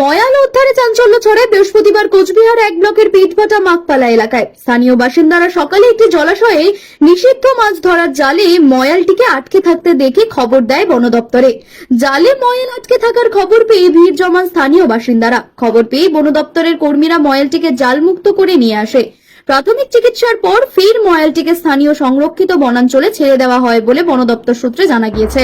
ময়াল উদ্ধারে চাঞ্চল্য ছড়ায় বৃহস্পতিবার কোচবিহার এক ব্লকের পিঠভাটা মাকপালা এলাকায়। স্থানীয় বাসিন্দারা সকালে একটি জলাশয়ে নিষিদ্ধ মাছ ধরার জালে ময়ালটিকে আটকে থাকতে দেখে খবর দেয় বন দপ্তরে। জালে ময়াল আটকে থাকার খবর পেয়ে ভিড় জমান স্থানীয় বাসিন্দারা। খবর পেয়ে বন দপ্তরের কর্মীরা ময়ালটিকে জালমুক্ত করে নিয়ে আসে। প্রাথমিক চিকিৎসার পর ফের ময়ালটিকে স্থানীয় সংরক্ষিত বনাঞ্চলে ছেড়ে দেওয়া হয় বলে বন দপ্তর সূত্রে জানা গিয়েছে।